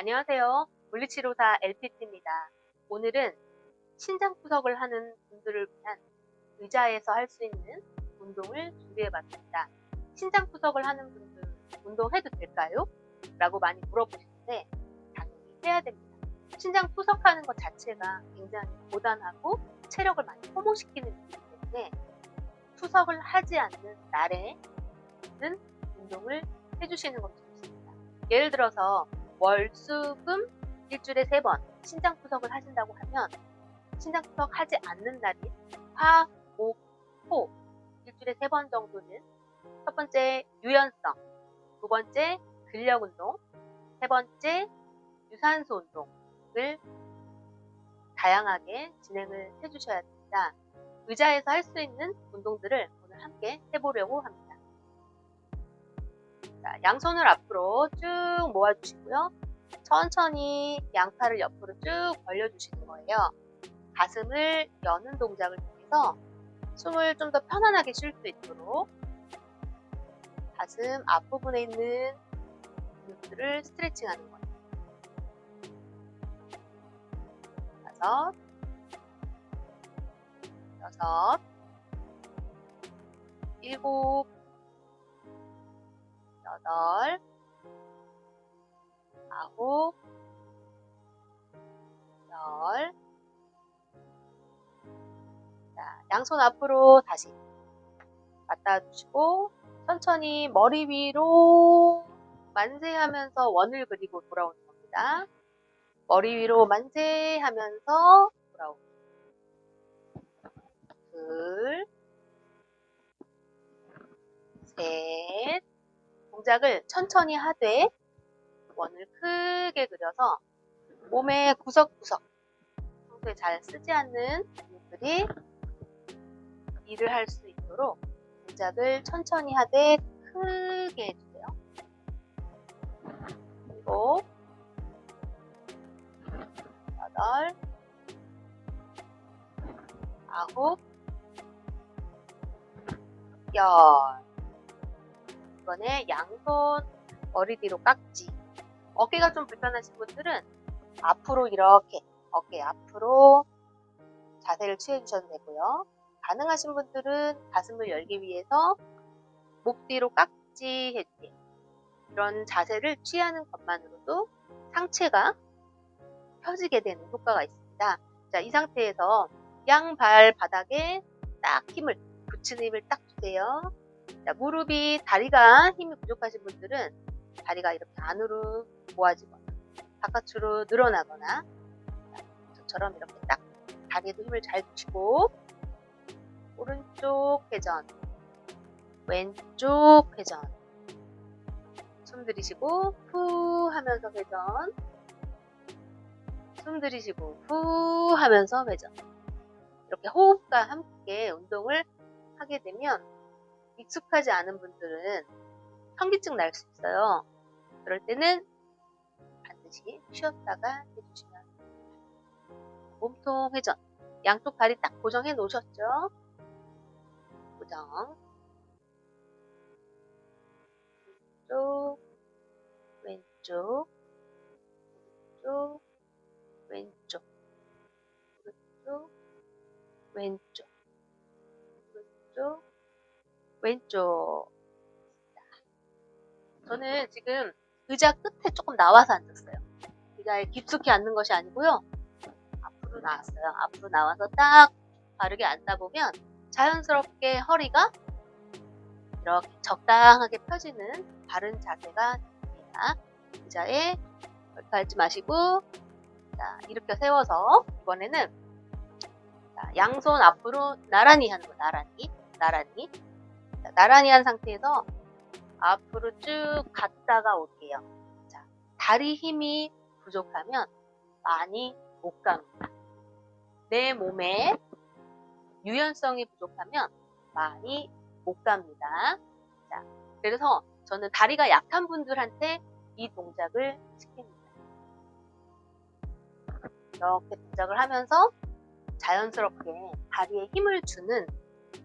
안녕하세요. 물리치료사 LPT입니다. 오늘은 신장 투석을 하는 분들을 위한 의자에서 할 수 있는 운동을 준비해 봤습니다. 신장 투석을 하는 분들 운동해도 될까요? 라고 많이 물어보시는데 당연히 해야 됩니다. 신장 투석하는 것 자체가 굉장히 고단하고 체력을 많이 소모시키는 일이기 때문에 투석을 하지 않는 날에는 운동을 해주시는 것이 좋습니다. 예를 들어서 월, 수, 금 일주일에 세 번 신장 투석을 하신다고 하면 신장 투석 하지 않는 날인 화, 목, 토 일주일에 세 번 정도는 첫 번째 유연성, 두 번째 근력 운동, 세 번째 유산소 운동을 다양하게 진행을 해주셔야 됩니다. 의자에서 할 수 있는 운동들을 오늘 함께 해보려고 합니다. 자, 양손을 앞으로 쭉 모아주시고요. 천천히 양팔을 옆으로 쭉 벌려주시는 거예요. 가슴을 여는 동작을 통해서 숨을 좀 더 편안하게 쉴 수 있도록 가슴 앞부분에 있는 근육들을 스트레칭 하는 거예요. 다섯, 여섯, 일곱, 여덟, 아홉, 열. 자, 양손 앞으로 다시 갖다 주시고 천천히 머리 위로 만세하면서 원을 그리고 돌아오는 겁니다. 머리 위로 만세하면서 돌아오고 둘, 셋 동작을 천천히 하되 원을 크게 그려서 몸의 구석구석 평소에 잘 쓰지 않는 근육들이 일을 할 수 있도록 동작을 천천히 하되 크게 해주세요. 일곱, 여덟, 아홉, 열. 이번에 양손 머리 뒤로 깍지. 어깨가 좀 불편하신 분들은 앞으로 이렇게 어깨 앞으로 자세를 취해 주셔도 되고요. 가능하신 분들은 가슴을 열기 위해서 목 뒤로 깍지 해주세요. 이런 자세를 취하는 것만으로도 상체가 펴지게 되는 효과가 있습니다. 자, 이 상태에서 양발 바닥에 딱 힘을 붙이는 힘을 딱 주세요. 자, 무릎이 다리가 힘이 부족하신 분들은 다리가 이렇게 안으로 모아지거나 바깥으로 늘어나거나 자, 저처럼 이렇게 딱 다리에도 힘을 잘 주시고 오른쪽 회전 왼쪽 회전 숨 들이쉬고 후 하면서 회전 숨 들이쉬고 후 하면서 회전. 이렇게 호흡과 함께 운동을 하게 되면 익숙하지 않은 분들은 현기증 날 수 있어요. 그럴 때는 반드시 쉬었다가 해주시면 됩니다. 몸통 회전. 양쪽 다리 딱 고정해 놓으셨죠? 고정. 왼쪽, 왼쪽, 왼쪽, 왼쪽, 오른쪽, 왼쪽, 오른쪽, 왼쪽. 저는 지금 의자 끝에 조금 나와서 앉았어요. 의자에 깊숙이 앉는 것이 아니고요. 앞으로 나왔어요. 앞으로 나와서 딱 바르게 앉다 보면 자연스럽게 허리가 이렇게 적당하게 펴지는 바른 자세가 됩니다. 의자에 얼핏 앉지 마시고 자, 일으켜 세워서 이번에는 자, 양손 앞으로 나란히 하는 거 나란히 나란히 자, 나란히 한 상태에서 앞으로 쭉 갔다가 올게요. 자, 다리 힘이 부족하면 많이 못 갑니다. 내 몸에 유연성이 부족하면 많이 못 갑니다. 자, 그래서 저는 다리가 약한 분들한테 이 동작을 시킵니다. 이렇게 동작을 하면서 자연스럽게 다리에 힘을 주는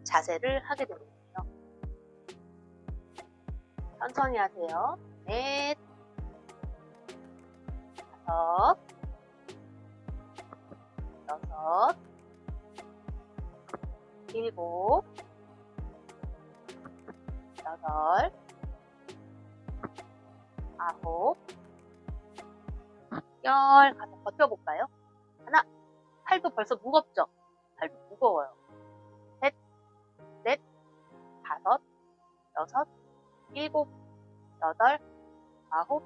자세를 하게 됩니다. 천천히 하세요. 넷, 다섯, 여섯, 일곱, 여덟, 아홉, 열. 가서 버텨볼까요? 하나, 팔도 벌써 무겁죠? 팔도 무거워요. 셋, 넷, 다섯, 여섯, 일곱, 여덟, 아홉,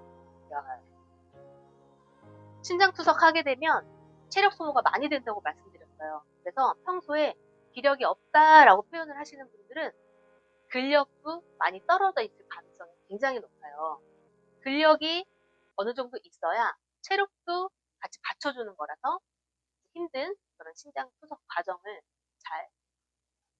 열. 신장투석 하게 되면 체력 소모가 많이 된다고 말씀드렸어요. 그래서 평소에 기력이 없다라고 표현을 하시는 분들은 근력도 많이 떨어져 있을 가능성이 굉장히 높아요. 근력이 어느 정도 있어야 체력도 같이 받쳐주는 거라서 힘든 그런 신장 투석 과정을 잘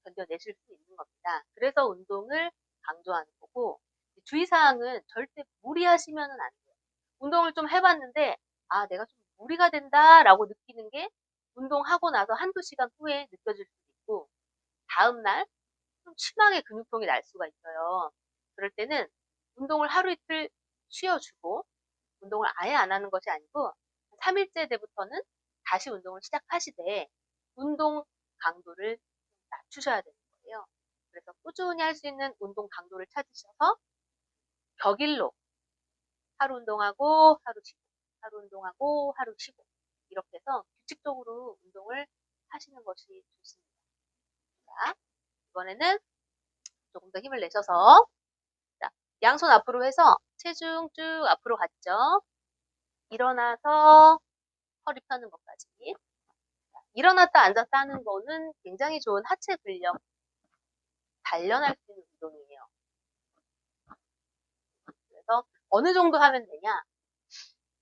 견뎌내실 수 있는 겁니다. 그래서 운동을 강조하는 거고 주의사항은 절대 무리하시면 안 돼요. 운동을 좀 해봤는데 아 내가 좀 무리가 된다라고 느끼는 게 운동하고 나서 한두 시간 후에 느껴질 수도 있고 다음날 좀 심하게 근육통이 날 수가 있어요. 그럴 때는 운동을 하루 이틀 쉬어주고 운동을 아예 안 하는 것이 아니고 3일째 때부터는 다시 운동을 시작하시되 운동 강도를 낮추셔야 거예요. 그래서 꾸준히 할 수 있는 운동 강도를 찾으셔서 격일로 하루 운동하고 하루 쉬고 하루 운동하고 하루 쉬고 이렇게 해서 규칙적으로 운동을 하시는 것이 좋습니다. 자, 이번에는 조금 더 힘을 내셔서 자, 양손 앞으로 해서 체중 쭉 앞으로 갔죠. 일어나서 허리 펴는 것까지. 자, 일어났다 앉았다 하는 거는 굉장히 좋은 하체 근력 단련할 수 있는 운동이에요. 그래서 어느 정도 하면 되냐?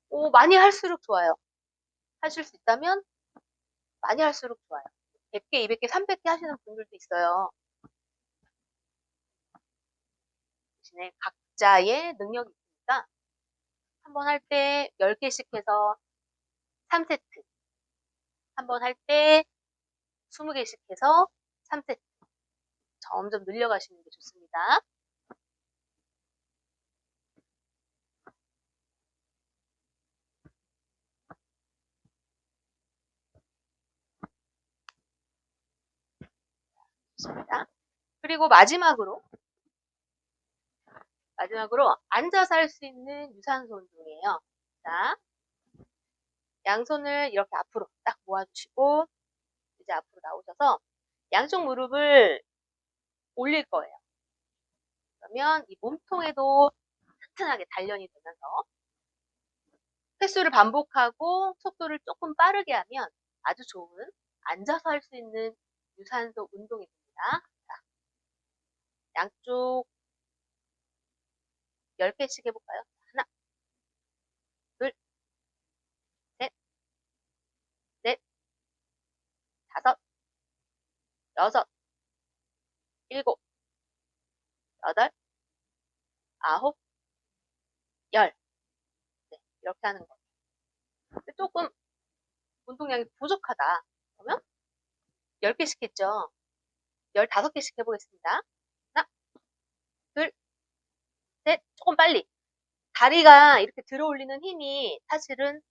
오, 많이 할수록 좋아요. 하실 수 있다면 많이 할수록 좋아요. 100개, 200개, 300개 하시는 분들도 있어요. 대신에 각자의 능력이 있으니까 한 번 할 때 10개씩 해서 3세트. 한 번 할 때 20개씩 해서 3세트. 점점 늘려가시는 게 좋습니다. 좋습니다. 그리고 마지막으로 마지막으로 앉아서 할 수 있는 유산소 운동이에요. 자, 양손을 이렇게 앞으로 딱 모아주시고 이제 앞으로 나오셔서 양쪽 무릎을 올릴 거예요. 그러면 이 몸통에도 튼튼하게 단련이 되면서 횟수를 반복하고 속도를 조금 빠르게 하면 아주 좋은 앉아서 할 수 있는 유산소 운동이 됩니다. 자, 양쪽 10개씩 해볼까요? 하나, 둘, 셋, 넷, 다섯, 여섯, 일곱, 여덟, 아홉, 열. 네, 이렇게 하는 거예요. 근데 조금 운동량이 부족하다. 그러면 10개씩 했죠. 15개씩 해보겠습니다. 하나, 둘, 셋, 조금 빨리. 다리가 이렇게 들어 올리는 힘이 사실은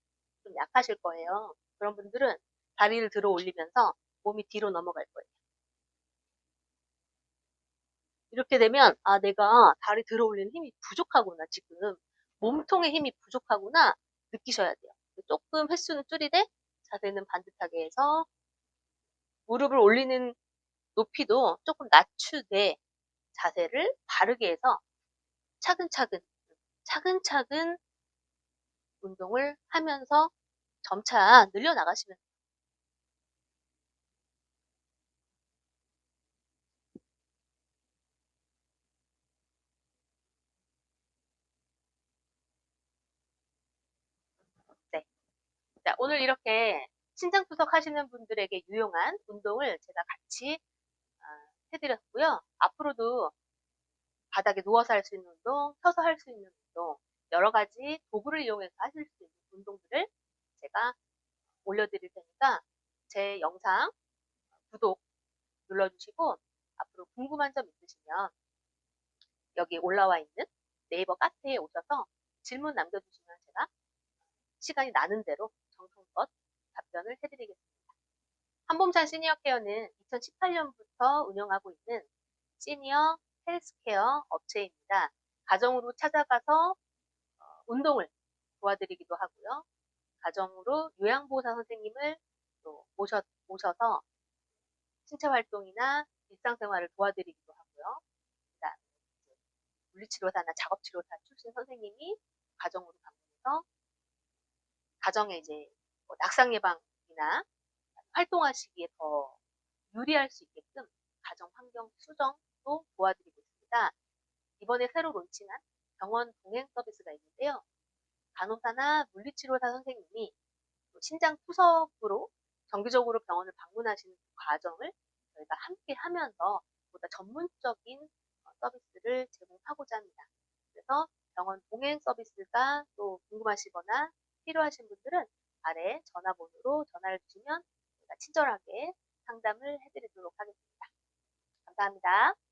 좀 약하실 거예요. 그런 분들은 다리를 들어 올리면서 몸이 뒤로 넘어갈 거예요. 이렇게 되면, 아, 내가 다리 들어 올리는 힘이 부족하구나, 지금. 몸통의 힘이 부족하구나, 느끼셔야 돼요. 조금 횟수는 줄이되, 자세는 반듯하게 해서, 무릎을 올리는 높이도 조금 낮추되, 자세를 바르게 해서, 차근차근, 차근차근 운동을 하면서 점차 늘려나가시면 오늘 이렇게 신장 투석 하시는 분들에게 유용한 운동을 제가 같이 어, 해드렸고요. 앞으로도 바닥에 누워서 할 수 있는 운동, 서서 할 수 있는 운동, 여러 가지 도구를 이용해서 하실 수 있는 운동들을 제가 올려드릴 테니까 제 영상 구독 눌러주시고 앞으로 궁금한 점 있으시면 여기 올라와 있는 네이버 카페에 오셔서 질문 남겨주시면 제가 시간이 나는 대로 정성껏 답변을 해드리겠습니다. 한봄산 시니어 케어는 2018년부터 운영하고 있는 시니어 헬스케어 업체입니다. 가정으로 찾아가서 어, 운동을 도와드리기도 하고요. 가정으로 요양보호사 선생님을 또 모셔, 모셔서 신체 활동이나 일상생활을 도와드리기도 하고요. 물리치료사나 작업치료사 출신 선생님이 가정으로 방문해서 가정에 이제 뭐 낙상 예방이나 활동하시기에 더 유리할 수 있게끔 가정 환경 수정도 도와드리고 있습니다. 이번에 새로 론칭한 병원 동행 서비스가 있는데요. 간호사나 물리치료사 선생님이 또 신장 투석으로 정기적으로 병원을 방문하시는 그 과정을 저희가 함께 하면서 보다 전문적인 어, 서비스를 제공하고자 합니다. 그래서 병원 동행 서비스가 또 궁금하시거나 필요하신 분들은 아래 전화번호로 전화를 주시면 친절하게 상담을 해드리도록 하겠습니다. 감사합니다.